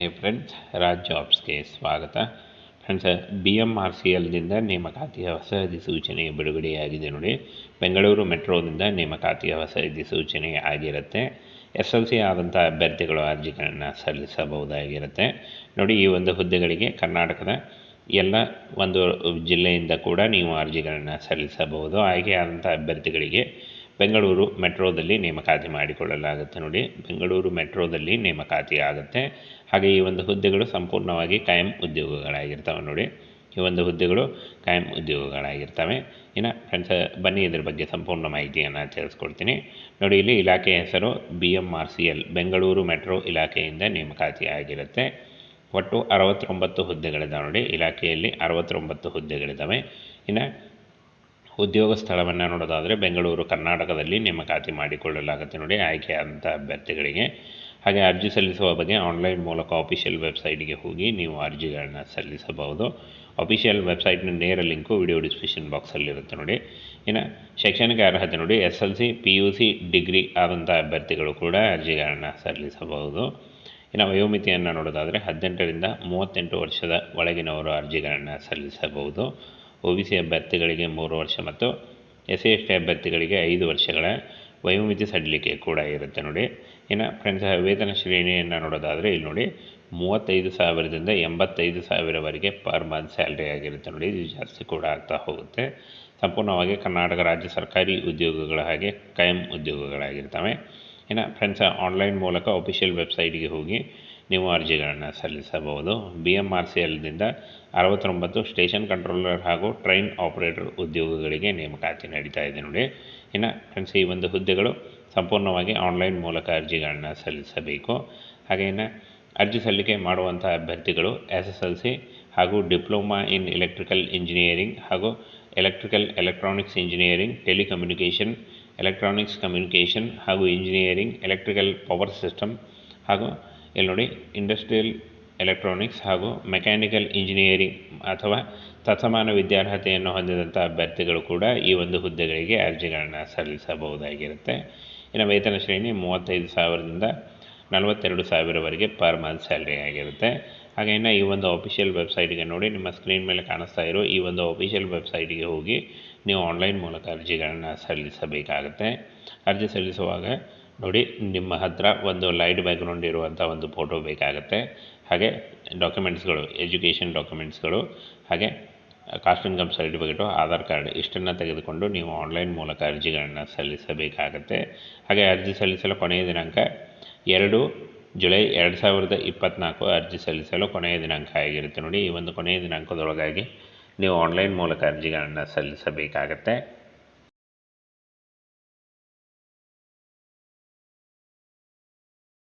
Friends Raj ಜಾಬ್ಸ್ಗೆ ಸ್ವಾಗತ. Friends B M R C ಎಲ್ನಿಂದ ನೇಮಕಾತಿಯ ಹೊಸ ಅಧಿಸೂಚನೆ ಬಿಡುಗಡೆಯಾಗಿದೆ ನೋಡಿ. ಬೆಂಗಳೂರು ಮೆಟ್ರೋದಿಂದ ನೇಮಕಾತಿಯ ಹೊಸ ಅಧಿಸೂಚನೆ ಆಗಿರುತ್ತೆ. ಎಸ್ ಎಲ್ ಸಿ ಆದಂಥ ಅಭ್ಯರ್ಥಿಗಳು ಅರ್ಜಿಗಳನ್ನು ಸಲ್ಲಿಸಬಹುದಾಗಿರುತ್ತೆ. ನೋಡಿ, ಈ ಒಂದು ಹುದ್ದೆಗಳಿಗೆ ಕರ್ನಾಟಕದ ಎಲ್ಲ ಒಂದು ಜಿಲ್ಲೆಯಿಂದ ಕೂಡ ನೀವು ಅರ್ಜಿಗಳನ್ನು ಸಲ್ಲಿಸಬಹುದು. ಆಯ್ಕೆಯಾದಂಥ ಅಭ್ಯರ್ಥಿಗಳಿಗೆ ಬೆಂಗಳೂರು ಮೆಟ್ರೋದಲ್ಲಿ ನೇಮಕಾತಿ ಮಾಡಿಕೊಳ್ಳಲಾಗುತ್ತೆ ನೋಡಿ. ಬೆಂಗಳೂರು ಮೆಟ್ರೋದಲ್ಲಿ ನೇಮಕಾತಿ ಆಗುತ್ತೆ. ಹಾಗೆ ಈ ಒಂದು ಹುದ್ದೆಗಳು ಸಂಪೂರ್ಣವಾಗಿ ಕಾಯಂ ಉದ್ಯೋಗಗಳಾಗಿರ್ತವೆ ನೋಡಿ. ಈ ಒಂದು ಹುದ್ದೆಗಳು ಕಾಯಂ ಉದ್ಯೋಗಗಳಾಗಿರ್ತವೆ. ಇನ್ನು ಫ್ರೆಂಡ್ಸ್, ಬನ್ನಿ ಇದ್ರ ಬಗ್ಗೆ ಸಂಪೂರ್ಣ ಮಾಹಿತಿಯನ್ನು ತಿಳಿಸ್ಕೊಡ್ತೀನಿ. ನೋಡಿ, ಇಲ್ಲಿ ಇಲಾಖೆ ಹೆಸರು B M R C L Bengaluru metro ಇಲಾಖೆಯಿಂದ ನೇಮಕಾತಿ ಆಗಿರುತ್ತೆ. ಒಟ್ಟು ಅರವತ್ತೊಂಬತ್ತು ಹುದ್ದೆಗಳಿದ್ದಾವೆ ನೋಡಿ. ಇಲಾಖೆಯಲ್ಲಿ ಅರವತ್ತೊಂಬತ್ತು ಹುದ್ದೆಗಳಿದ್ದಾವೆ ಇನ್ನು ಉದ್ಯೋಗ ಸ್ಥಳವನ್ನು ನೋಡೋದಾದರೆ ಬೆಂಗಳೂರು, ಕರ್ನಾಟಕದಲ್ಲಿ ನೇಮಕಾತಿ ಮಾಡಿಕೊಳ್ಳಲಾಗುತ್ತೆ ನೋಡಿ ಆಯ್ಕೆಯಾದಂಥ ಅಭ್ಯರ್ಥಿಗಳಿಗೆ. ಹಾಗೆ ಅರ್ಜಿ ಸಲ್ಲಿಸುವ ಬಗ್ಗೆ ಆನ್ಲೈನ್ ಮೂಲಕ ಅಫಿಷಿಯಲ್ ವೆಬ್ಸೈಟ್ಗೆ ಹೋಗಿ ನೀವು ಅರ್ಜಿಗಳನ್ನು ಸಲ್ಲಿಸಬಹುದು. ಅಫಿಷಿಯಲ್ ವೆಬ್ಸೈಟ್ನ ನೇರ ಲಿಂಕು ವಿಡಿಯೋ ಡಿಸ್ಕ್ರಿಪ್ಷನ್ ಬಾಕ್ಸಲ್ಲಿರುತ್ತೆ ನೋಡಿ. ಇನ್ನು ಶೈಕ್ಷಣಿಕ ಅರ್ಹತೆ ನೋಡಿ S L C P U C degree ಆದಂಥ ಅಭ್ಯರ್ಥಿಗಳು ಕೂಡ ಅರ್ಜಿಗಳನ್ನು ಸಲ್ಲಿಸಬಹುದು. ಇನ್ನು ವಯೋಮಿತಿಯನ್ನು ನೋಡೋದಾದರೆ ಹದಿನೆಂಟರಿಂದ ಮೂವತ್ತೆಂಟು ವರ್ಷದ ಒಳಗಿನವರು ಅರ್ಜಿಗಳನ್ನು ಸಲ್ಲಿಸಬಹುದು. ಒ ಬಿ ಸಿ ಅಭ್ಯರ್ಥಿಗಳಿಗೆ ಮೂರು ವರ್ಷ ಮತ್ತು ಎಸ್ ಸಿ ಎಸ್ ಟಿ ಅಭ್ಯರ್ಥಿಗಳಿಗೆ ಐದು ವರ್ಷಗಳ ವಯೋಮಿತಿ ಸಡಿಲಿಕೆ ಕೂಡ ಇರುತ್ತೆ ನೋಡಿ. ಇನ್ನು ಫ್ರೆಂಡ್ಸ್ ವೇತನ ಶ್ರೇಣಿಯನ್ನು ನೋಡೋದಾದರೆ ಇಲ್ಲಿ ನೋಡಿ, ಮೂವತ್ತೈದು ಸಾವಿರದಿಂದ ಎಂಬತ್ತೈದು ಸಾವಿರವರೆಗೆ ಪರ್ ಮಂತ್ ಸ್ಯಾಲ್ರಿ ಆಗಿರುತ್ತೆ ನೋಡಿ. ಇದು ಜಾಸ್ತಿ ಕೂಡ ಆಗ್ತಾ ಹೋಗುತ್ತೆ. ಸಂಪೂರ್ಣವಾಗಿ ಕರ್ನಾಟಕ ರಾಜ್ಯ ಸರ್ಕಾರಿ ಉದ್ಯೋಗಗಳ ಹಾಗೆ ಕಾಯಂ ಉದ್ಯೋಗಗಳಾಗಿರ್ತವೆ. ಇನ್ನು ಫ್ರೆಂಡ್ಸ್ ಆನ್ಲೈನ್ ಮೂಲಕ ಅಫಿಷಿಯಲ್ ವೆಬ್ಸೈಟ್ಗೆ ಹೋಗಿ ನೀವು ಅರ್ಜಿಗಳನ್ನು ಸಲ್ಲಿಸಬಹುದು. ಬಿ ಎಂ ಆರ್ ಸಿ ಎಲ್ದಿಂದ ಅರವತ್ತೊಂಬತ್ತು ಸ್ಟೇಷನ್ ಕಂಟ್ರೋಲರ್ ಹಾಗೂ ಟ್ರೈನ್ ಆಪರೇಟರ್ ಉದ್ಯೋಗಗಳಿಗೆ ನೇಮಕಾತಿ ನಡೀತಾ ಇದೆ ನೋಡಿ. ಇನ್ನು ಫ್ರೆಂಡ್ಸ್ ಈ ಒಂದು ಹುದ್ದೆಗಳು ಸಂಪೂರ್ಣವಾಗಿ ಆನ್ಲೈನ್ ಮೂಲಕ ಅರ್ಜಿಗಳನ್ನು ಸಲ್ಲಿಸಬೇಕು. ಹಾಗೆ ಇನ್ನು ಅರ್ಜಿ ಸಲ್ಲಿಕೆ ಮಾಡುವಂಥ ಅಭ್ಯರ್ಥಿಗಳು ಎಸ್ ಎಸ್ ಎಲ್ ಸಿ ಹಾಗೂ ಡಿಪ್ಲೊಮಾ ಇನ್ ಎಲೆಕ್ಟ್ರಿಕಲ್ ಇಂಜಿನಿಯರಿಂಗ್ ಹಾಗೂ electrical electronics engineering, telecommunication, electronics communication ಹಾಗೂ ಇಂಜಿನಿಯರಿಂಗ್, ಎಲೆಕ್ಟ್ರಿಕಲ್ ಪವರ್ ಸಿಸ್ಟಮ್ ಹಾಗೂ ಇಲ್ಲಿ ನೋಡಿ ಇಂಡಸ್ಟ್ರಿಯಲ್ ಎಲೆಕ್ಟ್ರಾನಿಕ್ಸ್ ಹಾಗೂ ಮೆಕ್ಯಾನಿಕಲ್ ಇಂಜಿನಿಯರಿಂಗ್ ಅಥವಾ ತತ್ಸಮಾನ ವಿದ್ಯಾರ್ಹತೆಯನ್ನು ಹೊಂದಿದಂಥ ಅಭ್ಯರ್ಥಿಗಳು ಕೂಡ ಈ ಒಂದು ಹುದ್ದೆಗಳಿಗೆ ಅರ್ಜಿಗಳನ್ನು ಸಲ್ಲಿಸಬಹುದಾಗಿರುತ್ತೆ. ಇನ್ನು ವೇತನ ಶ್ರೇಣಿ ಮೂವತ್ತೈದು ಸಾವಿರದಿಂದ ನಲವತ್ತೆರಡು ಸಾವಿರವರೆಗೆ ಪರ್ ಮಂತ್ ಸ್ಯಾಲ್ರಿ ಆಗಿರುತ್ತೆ. ಹಾಗೆ ಇನ್ನು ಈ ಒಂದು ಅಫಿಷಿಯಲ್ ವೆಬ್ಸೈಟ್ಗೆ ನೋಡಿ, ನಿಮ್ಮ ಸ್ಕ್ರೀನ್ ಮೇಲೆ ಕಾಣಿಸ್ತಾ ಇರೋ ಈ ಒಂದು ಅಫಿಷಿಯಲ್ ವೆಬ್ಸೈಟ್ಗೆ ಹೋಗಿ ನೀವು ಆನ್ಲೈನ್ ಮೂಲಕ ಅರ್ಜಿಗಳನ್ನು ಸಲ್ಲಿಸಬೇಕಾಗುತ್ತೆ. ಅರ್ಜಿ ಸಲ್ಲಿಸುವಾಗ ನೋಡಿ, ನಿಮ್ಮ ಹತ್ರ ಒಂದು ಲೈಟ್ ಬ್ಯಾಕ್ಗ್ರೌಂಡ್ ಇರುವಂಥ ಒಂದು ಫೋಟೋ ಬೇಕಾಗುತ್ತೆ. ಹಾಗೆ ಡಾಕ್ಯುಮೆಂಟ್ಸ್ಗಳು, ಎಜುಕೇಷನ್ ಡಾಕ್ಯುಮೆಂಟ್ಸ್ಗಳು, ಹಾಗೆ caste income certificate, Aadhaar card ಇಷ್ಟನ್ನು ತೆಗೆದುಕೊಂಡು ನೀವು ಆನ್ಲೈನ್ ಮೂಲಕ ಅರ್ಜಿಗಳನ್ನು ಸಲ್ಲಿಸಬೇಕಾಗತ್ತೆ. ಹಾಗೆ ಅರ್ಜಿ ಸಲ್ಲಿಸಲು ಕೊನೆಯ ದಿನಾಂಕ ಎರಡು ಜುಲೈ ಎರಡು ಸಾವಿರದ ಇಪ್ಪತ್ತ್ನಾಲ್ಕು ಅರ್ಜಿ ಸಲ್ಲಿಸಲು ಕೊನೆಯ ದಿನಾಂಕ ಆಗಿರುತ್ತೆ. ನೋಡಿ, ಈ ಒಂದು ಕೊನೆಯ ದಿನಾಂಕದೊಳಗಾಗಿ ನೀವು ಆನ್ಲೈನ್ ಮೂಲಕ ಅರ್ಜಿಗಳನ್ನು ಸಲ್ಲಿಸಬೇಕಾಗತ್ತೆ.